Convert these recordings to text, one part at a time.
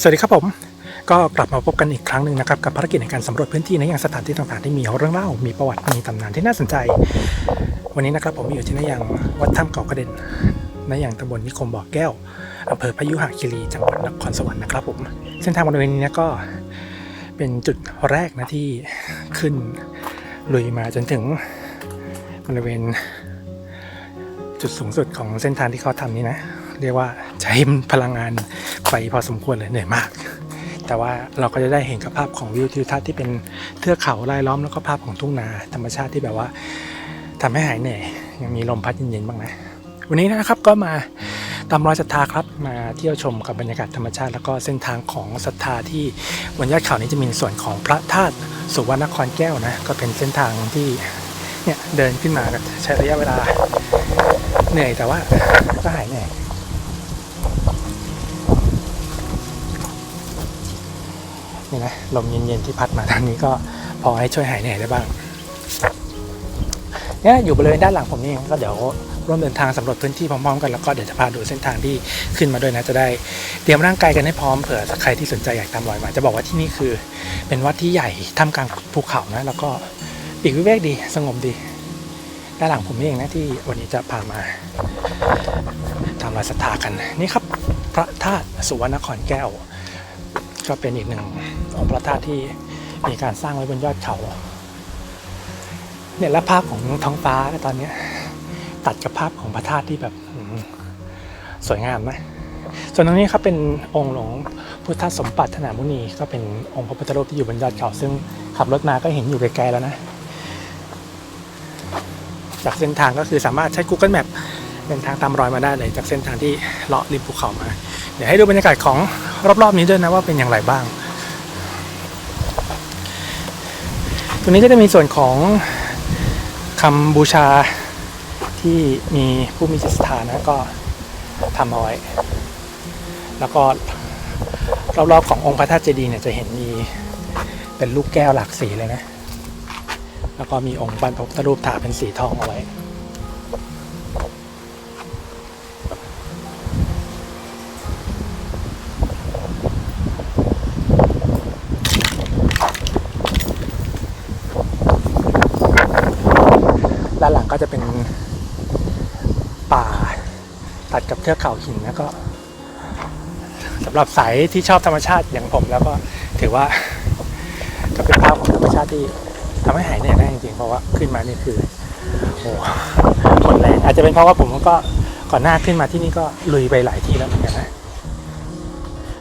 สวัสดีครับผม ก็กลับมาพบกันอีกครั้งหนึ่งนะครับ กับภารกิจในการสำรวจพื้นที่ในยังสถานที่ต่างๆที่มีเรื่องเล่า มีประวัติมีตำนานที่น่าสนใจ วันนี้นะครับผมอยู่ที่นยังวัดถ้ำเกาะกระเด็นนยังตำบลนิคมบ่อแก้วอำเภอพยุหคีรีจังหวัดนครสวรรค์นะครับผมเส้นทางบริเวณนี้ก็เป็นจุดแรกนะที่ขึ้นลุยมาจนถึงบริเวณจุดสูงสุดของเส้นทางที่เขาทำนี้นะ เรียกว่าใช้พลังงาน ไปพอสมควรเลยเหนื่อยมาก แต่ว่าเราก็จะได้เห็นกับภาพของวิวทิวทัศน์ที่เป็นเทือกเขารายล้อมแล้วก็ภาพของทุ่งนาธรรมชาติที่แบบว่าทำให้หายเหนื่อยยังมีลมพัดเย็นๆบ้างนะ วันนี้นะครับก็มาตามรอยศรัทธาครับมาเที่ยวชมกับบรรยากาศธรรมชาติ แล้วก็เส้นทางของศรัทธาที่บนยอดเขานี้จะมีส่วนของพระธาตุสุวรรณนครแก้วนะก็เป็นเส้นทางที่เนี่ยเดินขึ้นมาก็ใช้ระยะเวลาเหนื่อยแต่ว่าก็หายเหนื่อย นี่นะลมเย็นๆที่พัดมาทางนี้ก็พอให้ช่วยหายเหนื่อยได้บ้างเนี่ยอยู่บริเวณด้านหลังผมนี่ก็เดี๋ยวร่วมเดินทางสำรวจพื้นที่พร้อมๆกันแล้วก็เดี๋ยวจะพาดูเส้นทางที่ขึ้นมาด้วยนะจะได้เตรียมร่างกายกันให้พร้อมเผื่อใครที่สนใจอยากตามรอยมาจะบอกว่าที่นี่คือ เป็นวัดที่ใหญ่ท่ามกลางภูเขานะ แล้วก็ปีกวิเวกดีสงบดี ด้านหลังผมนี่เองนะที่วันนี้จะพามาทำรอยศรัทธากันนี่ครับ พระธาตุสุวรรณครแก้ว ก็เป็นอีกหนึ่งองค์พระธาตุที่มีการสร้างไว้บนยอดเขาเนี่ยและภาพของท้องฟ้าก็ตอนนี้ตัดกับภาพของพระธาตุที่แบบสวยงามนะส่วนตรงนี้ครับเป็นองค์หลวงพุทธสมปัตถนามุนีก็เป็นองค์พระพุทธรูปที่อยู่บนยอดเขาซึ่งขับรถมาก็เห็นอยู่ไกลๆแล้วนะ จากเส้นทางก็คือสามารถใช้ Google Map เดินทางตามรอยมาได้เลยจากเส้นทางที่เลาะริมภูเขามา เดี๋ยวให้ดูบรรยากาศของรอบๆนี้ด้วยนะว่าเป็นอย่างไรบ้าง ตรงนี้ก็จะมีส่วนของคำบูชาที่มีผู้มีจิตศรัทธานะก็ทำเอาไว้ แล้วก็รอบๆขององค์พระธาตุเจดีย์เนี่ยจะเห็นมีเป็นลูกแก้วหลากสีเลยนะ แล้วก็มีองค์บรรพตรูปถาเป็นสีทองเอาไว้ ด้านหลังก็จะเป็นป่าตัดกับเทือกเขาหินแล้วก็สำหรับสายที่ชอบธรรมชาติอย่างผมแล้วก็ถือว่าก็เป็นภาพของธรรมชาติที่ทำให้หายเหนื่อยได้จริงๆเพราะว่าขึ้นมานี่คือโอ้หหมดแรงอาจจะเป็นเพราะว่าผมก็ก่อนหน้าขึ้นมาที่นี่ก็ลุยไปหลายที่แล้วเหมือนกันนะ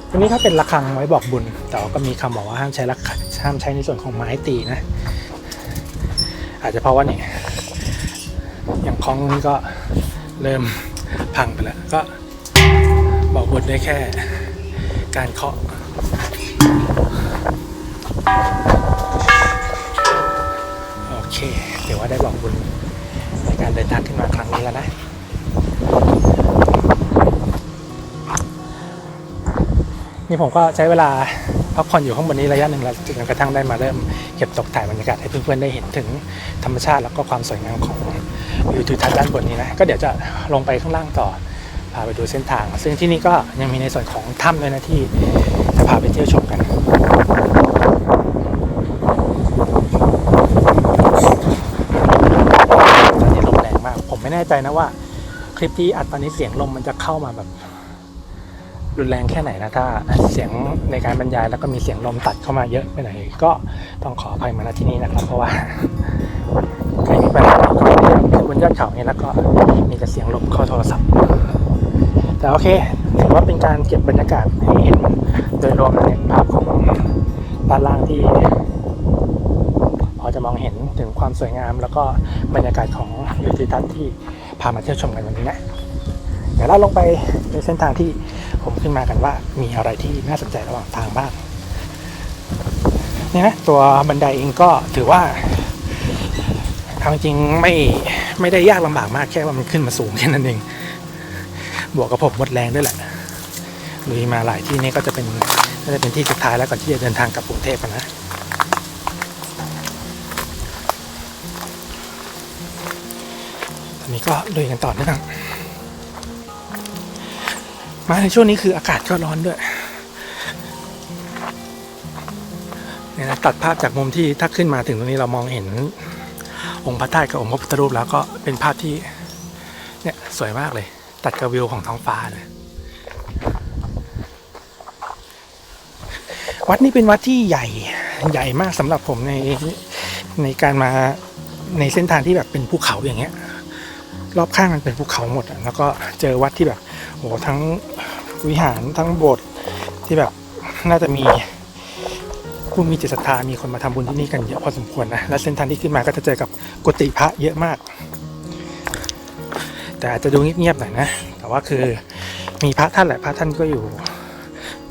ตรงนี้ถ้าเป็นระฆังไว้บอกบุญ แต่ก็มีคำบอกว่าห้ามใช้ระฆังห้ามใช้ในส่วนของไม้ตีนะ อาจจะเพราะว่าเนี่ย องคล้องนี้ก็เริ่มพังไปแล้ว ก็บอกบุญได้แค่การเคาะโอเคเดี๋ยวว่าได้บอกบุญในการเดินทางขึ้นมาครั้งนี้แล้วนะนี่ผมก็ใช้เวลาพักผ่อนอยู่ข้างบนนี้ระยะหนึ่งแล้วจนกระทั่งได้มาเริ่มเก็บตกถ่ายบรรยากาศให้เพื่อนๆได้เห็นถึงธรรมชาติแล้วก็ความสวยงามของ วิวทิวทัศน์ด้านบนนี้นะก็เดี๋ยวจะลงไปข้างล่างต่อพาไปดูเส้นทาง ซึ่งที่นี่ก็ยังมีในส่วนของถ้ำด้วยนะที่จะพาไปเที่ยวชมกันตอนนี้ลมแรงมาก ผมไม่แน่ใจนะว่า คลิปที่อัดตอนนี้เสียงลมมันจะเข้ามาแบบรุนแรงแค่ไหนนะถ้าเสียงในการบรรยายแล้วก็มีเสียงลมตัดเข้ามาเยอะไปหน่อยก็ต้องขออภัยมาณที่นี้นะครับ เพราะว่าใครมีปัญหาก็ขึ้นบน ยอดเขาเนี่ยแล้วก็มีแต่เสียงลมเข้าโทรศัพท์ แต่โอเคถือว่าเป็นการเก็บบรรยากาศให้เห็นโดยรวมในภาพของด้านล่างที่พอจะมองเห็นถึงความสวยงาม แล้วก็บรรยากาศของวิวทิวทัศน์ที่พามาเที่ยวชมกันวันนี้นะเดี๋ยวเราลงไปในเส้นทางที่ผมขึ้นมากันว่ามีอะไรที่น่าสนใจระหว่างทางบ้างเนี่ยนะตัวบันไดเองก็ถือว่า เอาจริงๆไม่ไม่ได้ยากลำบากมากแค่ว่ามันขึ้นมาสูงแค่นั้นเอง บวกกับผมหมดแรงด้วยแหละลุยมาหลายที่นี่ก็จะเป็นน่าจะเป็นที่สุดท้ายแล้วก่อนที่จะเดินทางกลับกรุงเทพนะตอนนี้ก็ลุยกันต่อเนื่องมาในช่วงนี้คืออากาศก็ร้อนด้วยนี่นะตัดภาพจากมุมที่ถ้าขึ้นมาถึงตรงนี้เรามองเห็น องค์พระธาตุกับองค์พระพุทธรูปแล้วก็เป็นภาพที่เนี่ยสวยมากเลย ตัดกับวิวของท้องฟ้าเลยวัดนี้เป็นวัดที่ใหญ่ใหญ่มากสำหรับผมในในการมาในเส้นทางที่แบบเป็นภูเขาอย่างเงี้ย รอบข้างมันเป็นภูเขาหมดแล้วก็เจอวัดที่แบบโอ้ทั้งวิหารทั้งโบสถ์ที่แบบน่าจะมีผู้มีจิตศรัทธามีคนมาทำบุญที่นี่กันเยอะพอสมควรนะและเส้นทางที่ขึ้นมาก็จะเจอกับ กุฏิพระเยอะมาก แต่อาจจะดูเงียบๆหน่อยนะ แต่ว่าคือมีพระท่านแหละพระท่านก็อยู่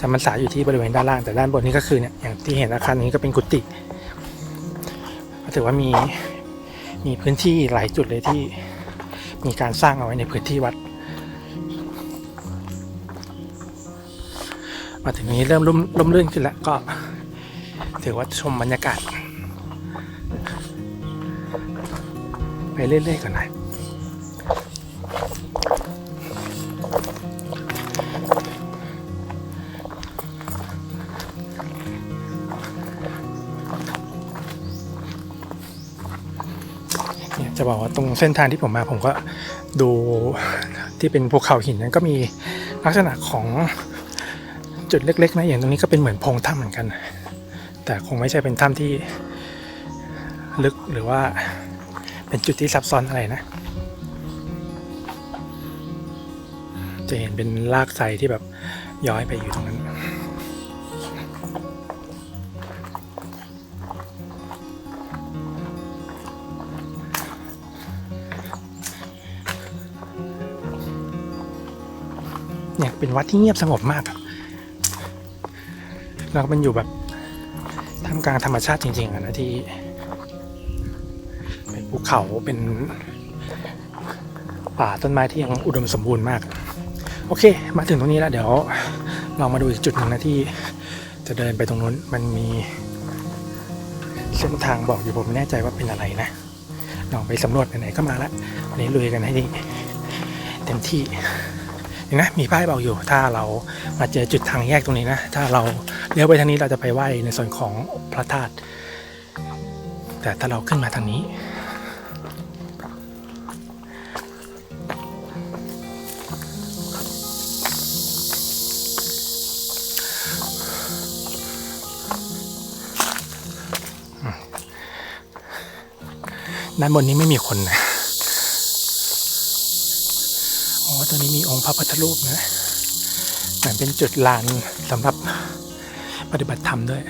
จำพรรษาอยู่ที่บริเวณด้านล่างแต่ด้านบนนี้ก็คือเนี่ยอย่างที่เห็นอาคารนี้ก็เป็นกุฏิถือว่ามีมีพื้นที่หลายจุดเลยที่มีการสร้างเอาไว้ในพื้นที่วัด มาถึงนี้เริ่มร่มร่มรื่นขึ้นแล้วก็ถือว่าชมบรรยากาศ ไปเรื่อยๆก่อนน่อยเนี่ยจะบอกว่าตรงเส้นทางที่ผมมาผมก็ดูที่เป็นภูเขาหินนั้นก็มีลักษณะของจุดเล็กๆนะอย่างตรงนี้ก็เป็นเหมือนโพงถ้ำเหมือนกัน แต่คงไม่ใช่เป็นถ้ำที่ลึกหรือว่า เป็นจุดที่ซับซ้อนอะไรนะ จะเห็นเป็นลากไซที่แบบย้อยไปอยู่ตรงนั้นเนี่ยเป็นวัดที่เงียบสงบมากอะแล้วมันอยู่แบบท่ามกลางธรรมชาติจริงๆอะนะที่ ภูเขาเป็นป่าต้นไม้ที่ยังอุดมสมบูรณ์มาก โอเค มาถึงตรงนี้แล้วเดี๋ยวลองมาดูอีกจุดหนึ่งนะที่จะเดินไปตรงนู้นมันมีเส้นทางบอกอยู่ผมไม่แน่ใจว่าเป็นอะไรนะลองไปสำรวจไหนๆก็มาล้ววันนี้ลุยกันให้เต็มที่เห็นไหมมีป้ายบอกอยู่ ถ้าเรามาเจอจุดทางแยกตรงนี้นะ ถ้าเราเลี้ยวไปทางนี้เราจะไปไหว้ในส่วนของพระธาตุแต่ถ้าเราขึ้นมาทางนี้ ด้านบนนี้ไม่มีคนนะอ๋อตัวนี้มีองค์พระพุทธรูปนะเหมือนเป็นจุดลานสำหรับปฏิบัติธรรมด้วย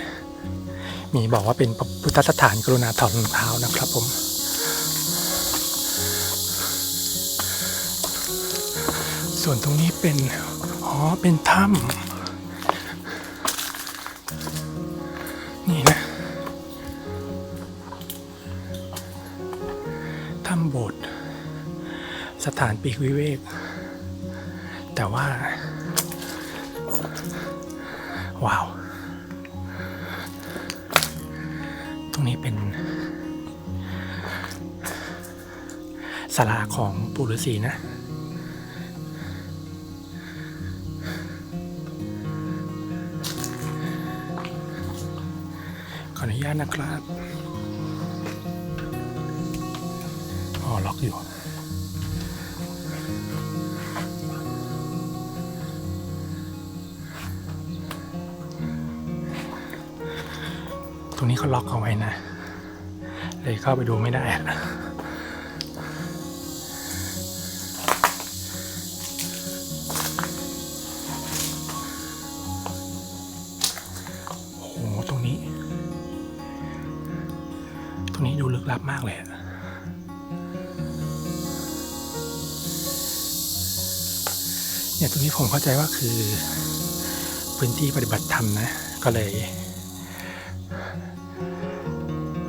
มีบอกว่าเป็นพุทธสถานกรุณาถอดรองเท้านะครับผมส่วนตรงนี้เป็น อ๋อ เป็นถ้ำนี่นะ สถานปีกวิเวก แต่ว่า ว้าว ตรงนี้เป็นศาลาของปู่ฤาษีนะ ขออนุญาตนะครับ อ๋อ ล็อกอยู่ ตรงนี้เขาล็อกเอาไว้นะ เลยเข้าไปดูไม่ได้อะโอ้โหตรงนี้ ตรงนี้ดูลึกลับมากเลยอะเนี่ยตรงนี้ผมเข้าใจว่าคือพื้นที่ปฏิบัติธรรมนะ ก็เลย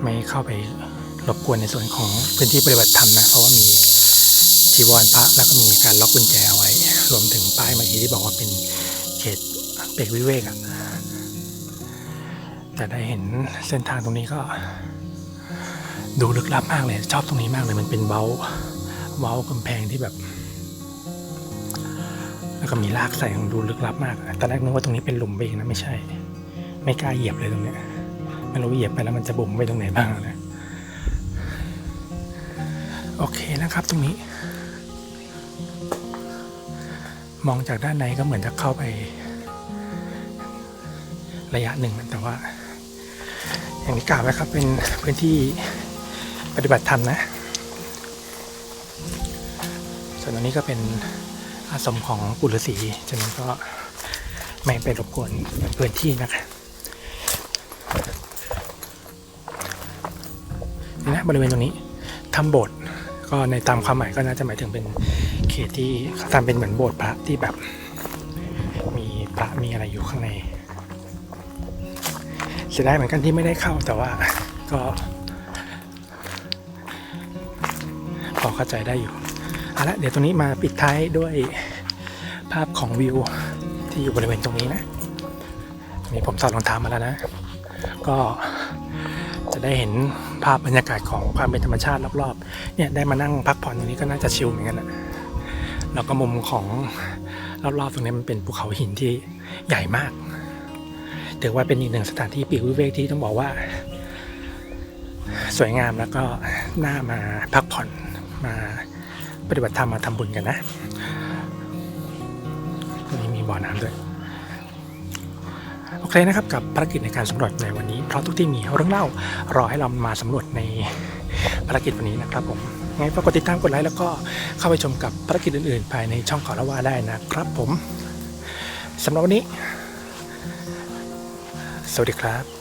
ไม่เข้าไปรบกวนในส่วนของพื้นที่ปฏิบัติธรรมนะ เพราะว่ามีจีวรพระแล้วก็มีการล็อกกุญแจเอาไว้ รวมถึงป้ายเมื่อกี้ที่บอกว่าเป็นเขตเปกวิเวกอะแต่ได้เห็นเส้นทางตรงนี้ก็ ดูลึกลับมากเลย ชอบตรงนี้มากเลย มันเป็นเว้าเว้ากำแพงที่แบบ แล้วก็มีรากใส่ดูลึกลับมากตอนแรกนึกว่าตรงนี้เป็นหลุมไปเองนะไม่ใช่ ไม่กล้าเหยียบเลยตรงเนี้ย ไม่รู้เหยียบไปแล้วมันจะบุ๋มไปตรงไหนบ้างนะโอเคนะครับตรงนี้ มองจากด้านในก็เหมือนจะเข้าไประยะหนึ่งแต่ว่า อย่างที่กล่าวไว้ครับเป็นพื้นที่ปฏิบัติธรรมนะ ส่วนตรงนี้ก็เป็นอาสมของปุรุษีฉะนั้นก็ไม่ไปรบกวนพื้นที่นะครับ บริเวณตรงนี้ทำโบสถ์ก็ในตามความหมายก็น่าจะหมายถึงเป็นเขตที่เขาทำเป็นเหมือนโบสถ์พระที่แบบ มีพระมีอะไรอยู่ข้างในเสียดายเหมือนกันที่ไม่ได้เข้าแต่ว่าก็พอเข้าใจได้อยู่เอาละเดี๋ยวตรงนี้มาปิดท้ายด้วยภาพของวิวที่อยู่บริเวณตรงนี้นะนี่ผมถอดรองเท้ามาแล้วนะ ก็ จะได้เห็นภาพบรรยากาศของความเป็นธรรมชาติรอบๆ เนี่ยได้มานั่งพักผ่อนตรงนี้ก็น่าจะชิลเหมือนกันนะแล้วก็มุมของรอบๆตรงนี้มันเป็นภูเขาหินที่ใหญ่มากถือว่าเป็นอีกหนึ่งสถานที่ปีกวิเวกที่ต้องบอกว่า สวยงามแล้วก็น่ามาพักผ่อนมาปฏิบัติธรรมมาทำบุญกันนะตรงนี้มีบ่อน้ำด้วย โอเคนะครับกับภารกิจในการสำรวจในวันนี้ เพราะทุกที่มีเรื่องเล่ารอให้เรามาสำรวจในภารกิจวันนี้นะครับผมไงฝากกดติดตามกดไลค์แล้วก็เข้าไปชมกับภารกิจอื่นๆ ภายในช่องขอละว่าได้นะครับผมสำหรับวันนี้ สวัสดีครับ